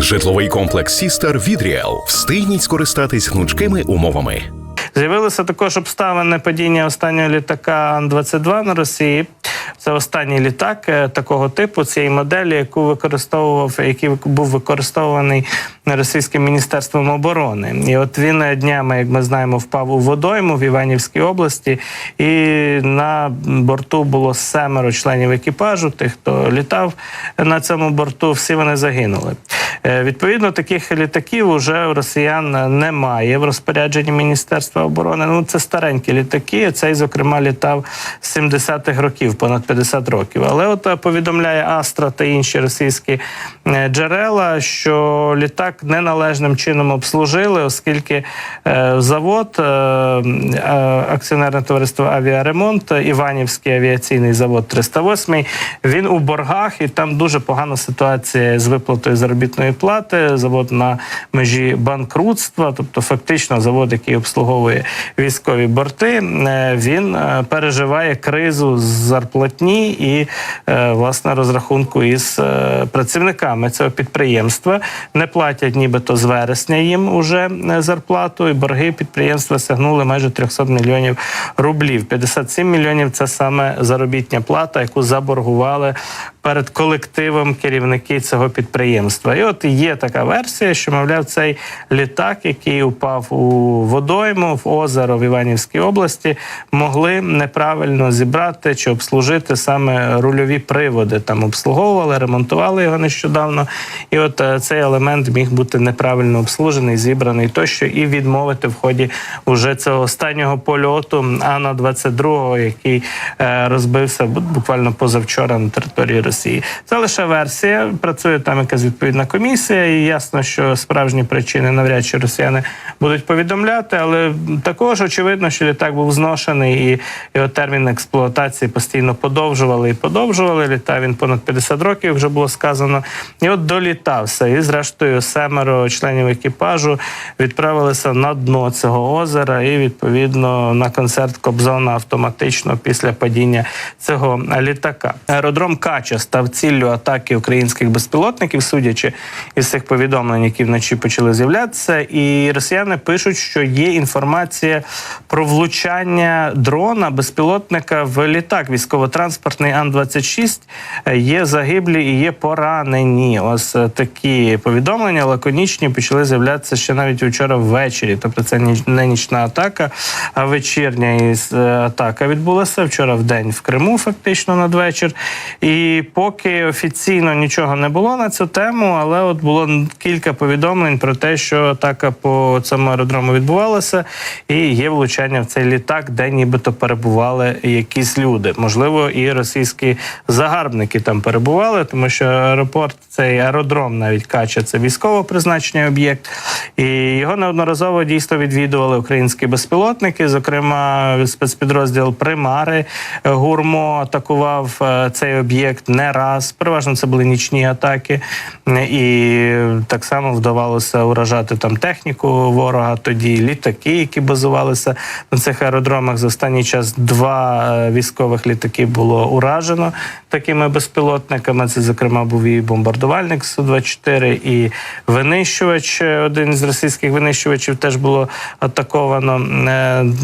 Житловий комплекс Сістер від Ріел. Встигніть скористатись гнучкими умовами. З'явилися також обставини падіння останнього літака Ан-22 на Росії. Це останній літак е, такого типу, цієї моделі, яку використовував, який був використований російським міністерством оборони. І от він е, днями, як ми знаємо, впав у водойму в Іванівській області, і на борту було семеро членів екіпажу. Тих, хто літав на цьому борту, всі вони загинули. Е, Відповідно, таких літаків уже у росіян немає в розпорядженні Міністерства оборони. Ну це старенькі літаки. Цей, зокрема, літав з 70-х років, понад 50 років. Але от е, повідомляє Астра та інші російські е, джерела, що літак неналежним чином обслужили, оскільки завод, акціонерне товариство Авіаремонт, Іванівський авіаційний завод 308, він у боргах, і там дуже погана ситуація з виплатою заробітної плати. Завод на межі банкрутства, тобто фактично завод, який обслуговує військові борти, е, він е, переживає кризу з зарплатні і е, власне розрахунку із працівниками цього підприємства. Не платять нібито з вересня їм уже зарплату, і борги підприємства сягнули майже 300 мільйонів рублів. 57 мільйонів це саме заробітня плата, яку заборгували перед колективом керівники цього підприємства. І от є така версія, що мовляв, цей літак, який упав у водойму в озеро в Іванівській області, могли неправильно зібрати чи обслужити саме рульові приводи. Там обслуговували, ремонтували його нещодавно. І от е, цей елемент міг бути неправильно обслужений, зібраний тощо, і відмовити в ході уже цього останнього польоту Ана 22 який е, розбився буквально позавчора на території Росії. Це лише версія. Працює там якась відповідна комісія, і ясно, що справжні причини навряд чи росіяни будуть повідомляти, але також очевидно, що літак був зношений, і його термін експлуатації постійно подовжували і подовжували. Літав він понад 50 років, вже було сказано. І от долітався. І зрештою семеро членів екіпажу відправилися на дно цього озера, і відповідно на концерт Кобзона автоматично після падіння цього літака. Аеродром Кача став ціллю атаки українських безпілотників, судячи із цих повідомлень, які вночі почали з'являтися. І росіяни пишуть, що є інформація про влучання дрона безпілотника в літак військово-транспортний Ан-26. Е, Є загиблі і є поранені. Ось е, такі повідомлення лаконічні почали з'являтися ще навіть вчора ввечері. Тобто це не нічна атака, а вечірня е, атака відбулася вчора в день в Криму, фактично надвечір. І поки офіційно нічого не було на цю тему, але от було кілька повідомлень про те, що атака по цьому аеродрому відбувалася, і є влучання в цей літак, де нібито перебували якісь люди. Можливо, і російські загарбники там перебували, тому що аеропорт, цей аеродром, навіть кача, це військово призначення об'єкт, і його неодноразово дійсно відвідували українські безпілотники. Зокрема, спецпідрозділ Примари гурмо атакував е, цей об'єкт не раз. Переважно це були нічні атаки, і так само вдавалося уражати там техніку ворога. Тоді літаки, які базувалися на цих аеродромах. За останній час два е, військових літаки було уражено такими безпілотниками. Це, зокрема, був і бомбардувальник Су-24, і винищувач. е, Один з російських винищувачів теж було атаковано е,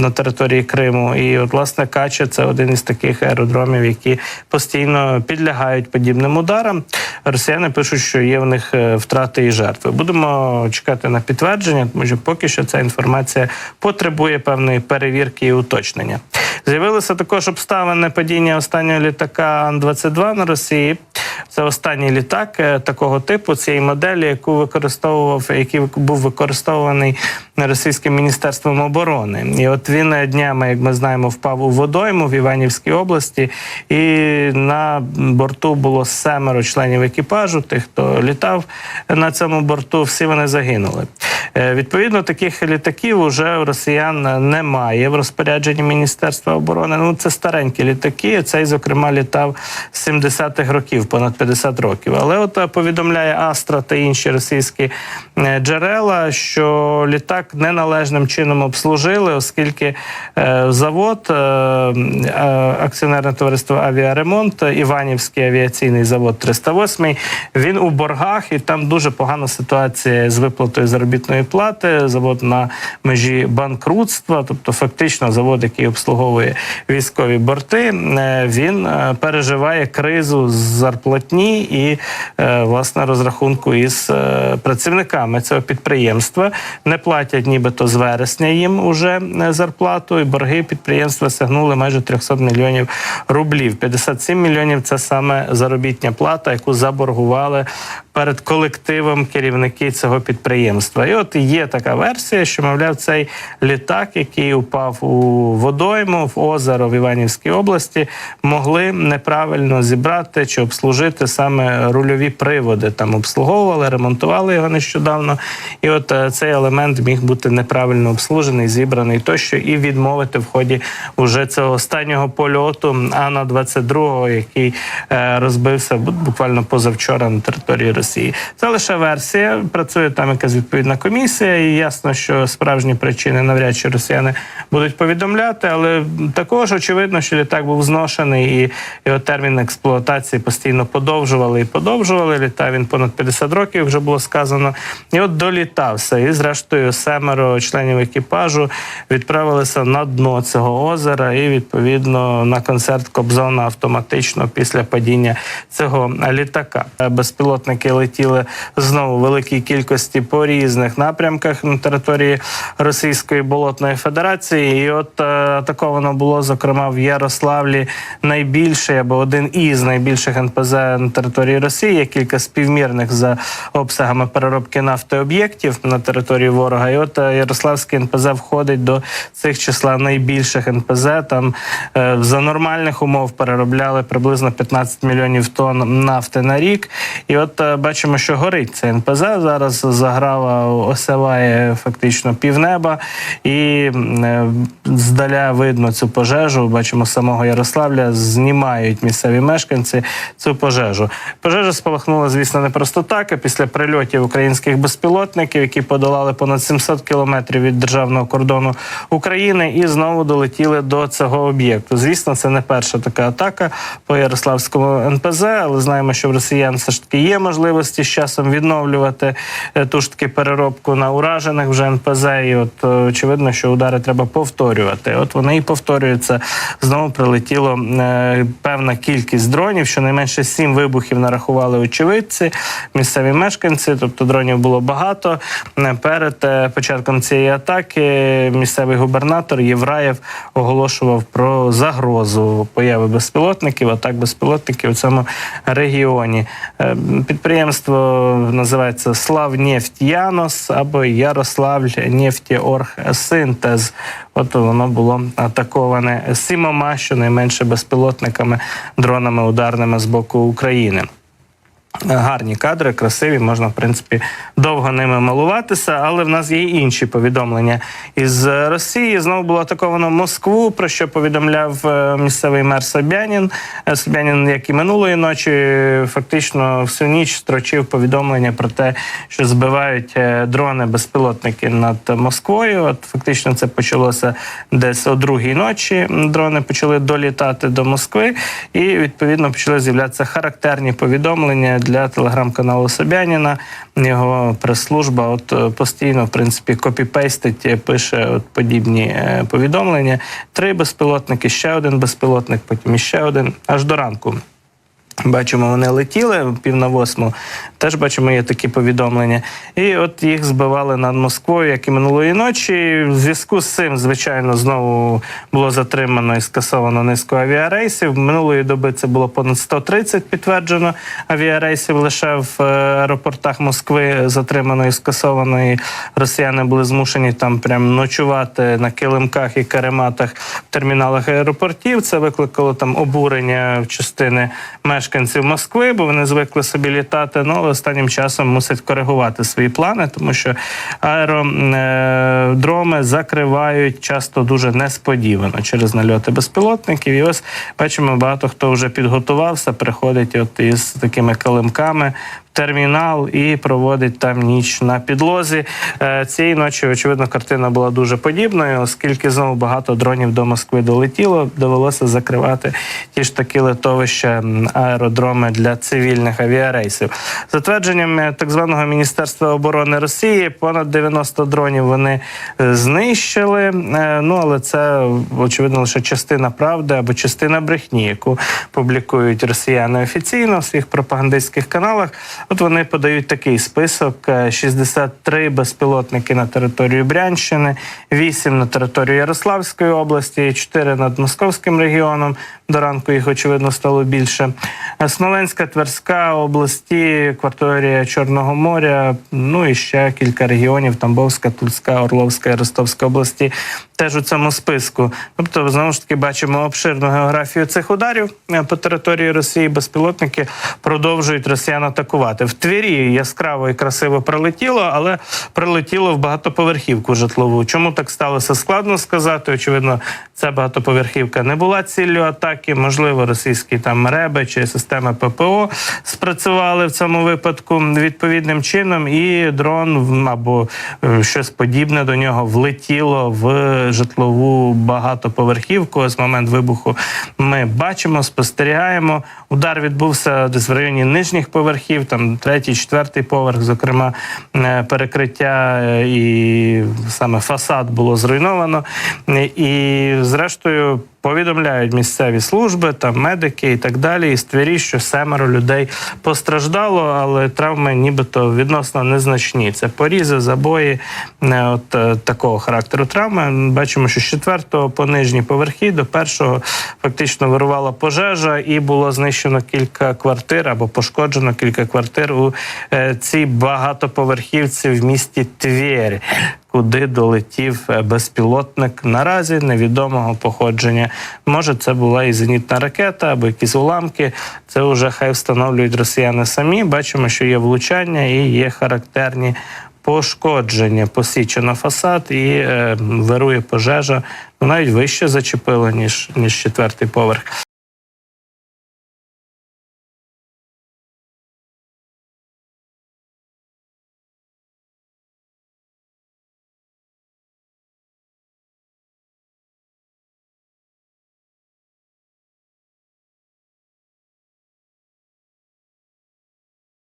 на території Криму. І от власне Кача це один із таких аеродромів, які постійно підлягають подібним ударам. Росіяни пишуть, що є в них е, втрати і жертви. Будемо чекати на підтвердження, тому що поки що ця інформація потребує певної перевірки і уточнення. З'явилися також обставини падіння останнього літака Ан-22 на Росії. Це останній літак е, такого типу, цієї моделі, яку використовував, який був використований російським міністерством оборони. І от він е, днями, як ми знаємо, впав у водойму в Іванівській області, і на борту було семеро членів екіпажу. Тих, хто літав на цьому борту, всі вони загинули. Е, Відповідно, таких літаків уже у росіян немає в розпорядженні Міністерства оборони. Ну це старенькі літаки. Цей, зокрема, літав з 70-х років, понад 50 років. Але от е, повідомляє Астра та інші російські е, джерела, що літак неналежним чином обслужили, оскільки завод, акціонерне товариство авіаремонт, Іванівський авіаційний завод 308, він у боргах, і там дуже погана ситуація з виплатою заробітної плати. Завод на межі банкрутства, тобто фактично завод, який обслуговує військові борти, е, він е, переживає кризу з зарплатні і е, власне розрахунку із працівниками цього підприємства. Не платять нібито з вересня їм уже зарплату, і борги підприємства сягнули майже 300 мільйонів рублів. 57 мільйонів це саме заробітня плата, яку заборгували перед колективом керівники цього підприємства. І от є така версія, що мовляв, цей літак, який упав у водойму в озеро в Іванівській області, могли неправильно зібрати чи обслужити саме рульові приводи. Там обслуговували, ремонтували його нещодавно. І от е, цей елемент міг бути неправильно обслужений, зібраний тощо, і відмовити в ході уже цього останнього польоту Ана 22 який е, розбився буквально позавчора на території Росії. Це лише версія. Працює там якась відповідна комісія, і ясно, що справжні причини навряд чи росіяни будуть повідомляти, але також очевидно, що літак був зношений, і його термін експлуатації постійно подовжували і подовжували. Літав він понад 50 років, вже було сказано. І от долітався. І зрештою семеро членів екіпажу відправилися на дно цього озера, і відповідно на концерт Кобзона автоматично після падіння цього літака. Безпілотники летіли знову великій кількості по різних напрямках на території Російської болотної федерації. І от е, атаковано було зокрема в Ярославлі найбільший або один із найбільших НПЗ на території Росії. Кілька співмірних за обсягами переробки нафтооб'єктів на території ворога. І от е, Ярославський НПЗ входить до цих числа найбільших НПЗ. Там е, за нормальних умов переробляли приблизно 15 мільйонів тонн нафти на рік. І от бачимо, що горить цей НПЗ. Зараз заграва осяває фактично півнеба, і е, здаля видно цю пожежу. Бачимо самого Ярославля, знімають місцеві мешканці цю пожежу. Пожежа спалахнула, звісно, не просто так. А після прильотів українських безпілотників, які подолали понад 700 кілометрів від державного кордону України, і знову долетіли до цього об'єкту. Звісно, це не перша така атака по Ярославському НПЗ, але знаємо, що в росіян все ж таки є можливості з часом відновлювати е, ту ж таки переробку на уражених вже НПЗ. І от е, очевидно, що удари треба повторювати. От вони і повторюються. Знову прилетіло е, певна кількість дронів. Щонайменше сім вибухів нарахували очевидці, місцеві мешканці. Тобто дронів було багато. Перед початком цієї атаки місцевий губернатор Євраєв оголошував про загрозу появи безпілотників, атак безпілотників у цьому регіоні. Е, Підприємство називається Славнефть Янос або Ярославль Нефтіорг Синтез. От воно було атаковане сімома, щонайменше безпілотниками, дронами ударними з боку України. Гарні кадри, красиві, можна в принципі довго ними малуватися, але в нас є й інші повідомлення із Росії. Знову було атаковано Москву, про що повідомляв е, місцевий мер Собянін. Е, Собянін, як і минулої ночі, фактично всю ніч строчив повідомлення про те, що збивають е, дрони безпілотники над Москвою. От фактично це почалося десь о другій ночі. Дрони почали долітати до Москви, і відповідно почали з'являтися характерні повідомлення для телеграм-каналу Собяніна. Його прес-служба от е, постійно, в принципі, копіпейстить, е, пише от подібні е, повідомлення. Три безпілотники, ще один безпілотник, потім іще один, аж до ранку. Бачимо, вони летіли пів на восьму. Теж бачимо, є такі повідомлення. І от їх збивали над Москвою, як і минулої ночі. В зв'язку з цим, звичайно, знову було затримано і скасовано низку авіарейсів. Минулої доби це було понад 130 підтверджено авіарейсів лише в е, аеропортах Москви затримано і скасовано. І росіяни були змушені там прям ночувати на килимках і карематах в терміналах аеропортів. Це викликало там обурення в частини мешканців мешканців Москви, бо вони звикли собі літати. Ну але останнім часом мусять коригувати свої плани, тому що аеродроми закривають часто дуже несподівано через нальоти безпілотників. І ось бачимо, багато хто вже підготувався, приходить от із такими килимками. Термінал і проводить там ніч на підлозі. Е, Цієї ночі, очевидно, картина була дуже подібною, оскільки знову багато дронів до Москви долетіло, довелося закривати ті ж такі литовища, аеродроми для цивільних авіарейсів. За твердженням е, так званого Міністерства оборони Росії, понад 90 дронів вони е, знищили. Ну але це очевидно лише частина правди або частина брехні, яку публікують росіяни офіційно в своїх пропагандистських каналах. От вони подають такий список: е, 63 безпілотники на територію Брянщини, 8 на територію Ярославської області, 4 над Московським регіоном. До ранку їх очевидно стало більше. Смоленська, Тверська області, акваторія Чорного моря. Ну і ще кілька регіонів: Тамбовська, Тульська, Орловська і Ростовська області. Теж у цьому списку. Тобто, знову ж таки, бачимо обширну географію цих ударів Е, по території Росії. Безпілотники продовжують росіян атакувати. В Твері яскраво і красиво прилетіло, але прилетіло в багатоповерхівку житлову. Чому так сталося? Складно сказати. Очевидно, ця багатоповерхівка не була ціллю атаки. Можливо, російські там реби чи системи ППО спрацювали в цьому випадку відповідним чином, і дрон або е, щось подібне до нього влетіло в житлову багатоповерхівку. Ось момент вибуху ми бачимо, спостерігаємо. Удар відбувся десь в районі нижніх поверхів, там третій, четвертий поверх, зокрема, е, перекриття е, і саме фасад було зруйновано. І, зрештою, повідомляють місцеві служби, там медики і так далі. І ствері, що семеро людей постраждало, але травми нібито відносно незначні. Це порізи, забої, е, от е, такого характеру травми. Бачимо, що з четвертого по нижній поверхі до першого фактично вирувала пожежа, і було знищено кілька квартир або пошкоджено кілька квартир у е, цій багатоповерхівці в місті Твєрь куди долетів е, безпілотник наразі невідомого походження. Може, це була і зенітна ракета або якісь уламки. Це вже хай встановлюють росіяни самі. Бачимо, що є влучання і є характерні. Пошкодження посічено фасад і е, вирує пожежа. Ну навіть вище зачепило ніж ніж четвертий поверх.